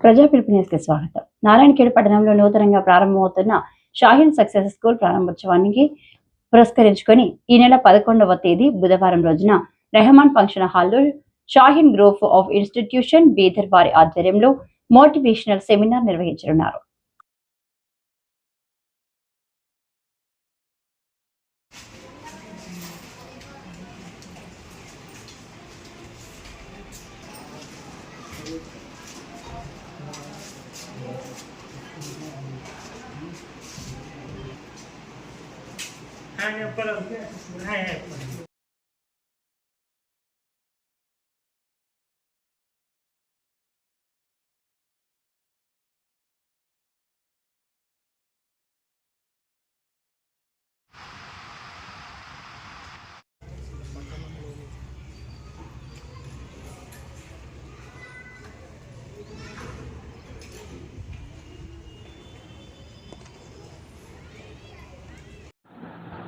ప్రజా పిలుపునేస్తే స్వాగతం. నారాయణఖేడ్ పట్టణంలో నూతనంగా ప్రారంభమవుతున్న షాహిన్ సక్సెస్ స్కూల్ ప్రారంభోత్సవానికి పురస్కరించుకొని ఈ నెల పదకొండవ తేదీ బుధవారం రోజున రెహమాన్ ఫంక్షన్ హాల్లో Shaheen group of institution Bidar వారి ఆధ్వర్యంలో మోటివేషనల్ సెమినార్ నిర్వహించనున్నారు. hay un problema eh,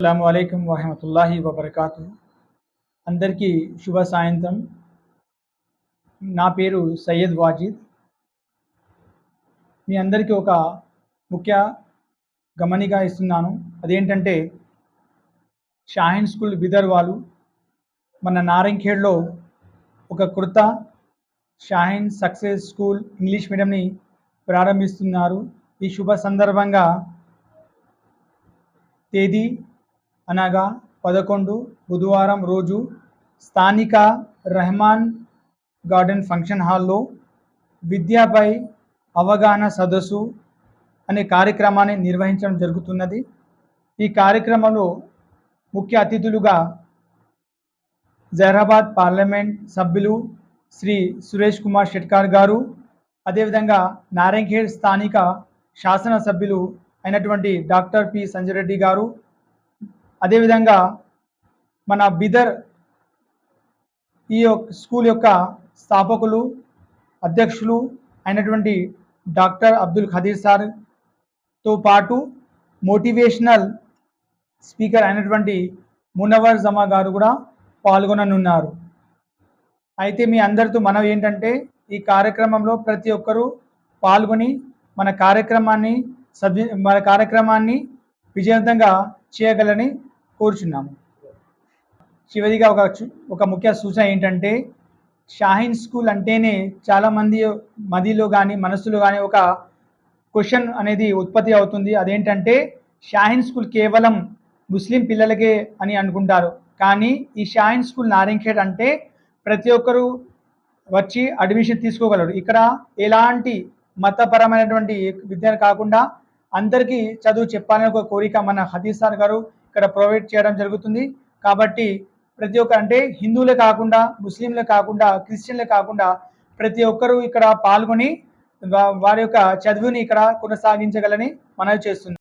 అస్సలం అయికం వరహమతుల్లాహి వబర్కాతు అందరికీ శుభ సాయంత్రం. నా పేరు సయ్యద్ వాజిద్. మీ అందరికీ ఒక ముఖ్య గమనిక ఇస్తున్నాను. అదేంటంటే షాహిన్ స్కూల్ బిదర్ వాళ్ళు మన నారంఖేడ్లో ఒక కృత షాహిన్ సక్సెస్ స్కూల్ ఇంగ్లీష్ మీడియంని ప్రారంభిస్తున్నారు. ఈ శుభ సందర్భంగా తేదీ అనగా పదకొండు బుధవారం రోజు స్థానిక రెహమాన్ గార్డెన్ ఫంక్షన్ హాల్లో విద్యపై అవగాహన సదస్సు అనే కార్యక్రమాన్ని నిర్వహించడం జరుగుతున్నది. ఈ కార్యక్రమంలో ముఖ్య అతిథులుగా జహరాబాద్ పార్లమెంట్ సభ్యులు శ్రీ సురేష్ కుమార్ షెట్కార్ గారు అదేవిధంగా నారాయణఖేడ్ స్థానిక శాసనసభ్యులు అయినటువంటి డాక్టర్ పి సంజయ్ రెడ్డి గారు అదేవిధంగా మన బిదర్ ఈ యొక్క స్కూల్ యొక్క స్థాపకులు అధ్యక్షులు అయినటువంటి డాక్టర్ అబ్దుల్ ఖదీర్ సార్తో పాటు మోటివేషనల్ స్పీకర్ అయినటువంటి మునవర్ జమా గారు కూడా పాల్గొననున్నారు. అయితే మీ అందరితో మనవి ఏంటంటే ఈ కార్యక్రమంలో ప్రతి ఒక్కరూ పాల్గొని మన కార్యక్రమాన్ని సభ్యు మన కార్యక్రమాన్ని విజయవంతంగా చేయగలని కోరుచున్నాము. చివరిగా ఒక ఒక ముఖ్య సూచన ఏంటంటే షాహీన్ స్కూల్ అంటేనే చాలామంది మదిలో కానీ మనసులో కానీ ఒక క్వశ్చన్ అనేది ఉత్పత్తి అవుతుంది. అదేంటంటే షాహీన్ స్కూల్ కేవలం ముస్లిం పిల్లలకే అని అనుకుంటారు. కానీ ఈ షాహీన్ స్కూల్ నారింఖేడ్ అంటే ప్రతి ఒక్కరూ వచ్చి అడ్మిషన్ తీసుకోగలరు. ఇక్కడ ఎలాంటి మతపరమైనటువంటి విద్యను కాకుండా అందరికీ చదువు చెప్పాలని ఒక కోరిక మన హదీసార్ గారు ఇక్కడ ప్రొవైడ్ చేయడం జరుగుతుంది. కాబట్టి ప్రతి ఒక్క అంటే హిందువులే కాకుండా ముస్లింలే కాకుండా క్రిస్టియన్లే కాకుండా ప్రతి ఒక్కరూ ఇక్కడ పాల్గొని వారి యొక్క చదువుని ఇక్కడ కొనసాగించగలని మనవి చేస్తుంది